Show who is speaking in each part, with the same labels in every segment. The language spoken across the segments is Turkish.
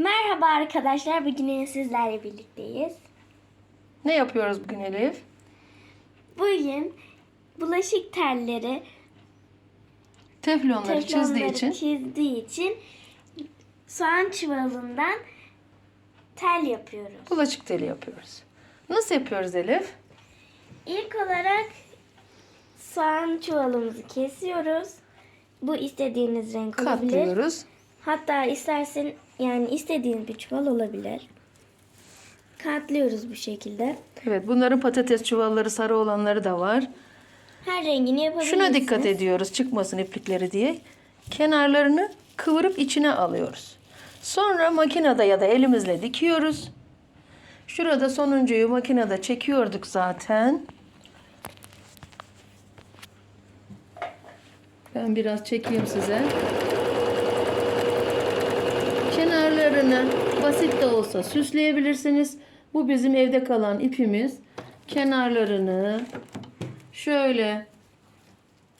Speaker 1: Merhaba arkadaşlar. Bugün yine sizlerle birlikteyiz.
Speaker 2: Ne yapıyoruz bugün Elif?
Speaker 1: Bugün bulaşık telleri
Speaker 2: Teflonları çizdiği
Speaker 1: teflonları
Speaker 2: için
Speaker 1: çizdiği için soğan çuvalından tel yapıyoruz.
Speaker 2: bulaşık teli yapıyoruz. Nasıl yapıyoruz Elif?
Speaker 1: İlk olarak soğan çuvalımızı kesiyoruz. Bu istediğiniz renk olabilir.
Speaker 2: Katlıyoruz.
Speaker 1: Hatta istersen yani istediğin bir çuval olabilir. Katlıyoruz bu şekilde.
Speaker 2: Evet bunların patates çuvalları sarı olanları da var.
Speaker 1: Her rengini yapabilirsiniz.
Speaker 2: Şuna dikkat ediyoruz çıkmasın iplikleri diye. Kenarlarını kıvırıp içine alıyoruz. Sonra makinede ya da elimizle dikiyoruz. Şurada sonuncuyu makinede çekiyorduk zaten. Ben biraz çekeyim size. Kenarlarını basit de olsa süsleyebilirsiniz. Bu bizim evde kalan ipimiz. Kenarlarını şöyle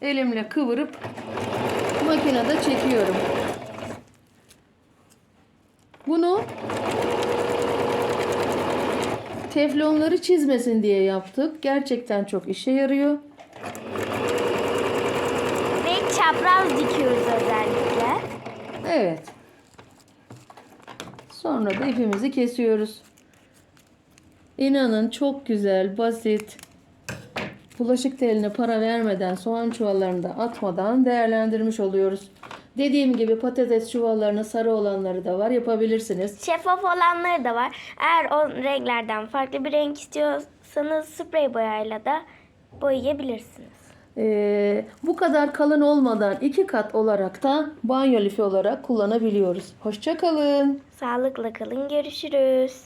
Speaker 2: elimle kıvırıp makinede çekiyorum. Bunu teflonları çizmesin diye yaptık. Gerçekten çok işe yarıyor.
Speaker 1: Ve çapraz dikiyoruz özellikle.
Speaker 2: Evet. Sonra da ipimizi kesiyoruz. İnanın çok güzel, basit. Bulaşık teline para vermeden, soğan çuvallarını da atmadan değerlendirmiş oluyoruz. Dediğim gibi patates çuvallarının sarı olanları da var. Yapabilirsiniz.
Speaker 1: Şeffaf olanları da var. Eğer o renklerden farklı bir renk istiyorsanız sprey boyayla da boyayabilirsiniz.
Speaker 2: Ee, bu kadar kalın olmadan iki kat olarak da banyo lifi olarak kullanabiliyoruz. Hoşçakalın.
Speaker 1: Sağlıkla kalın. Görüşürüz.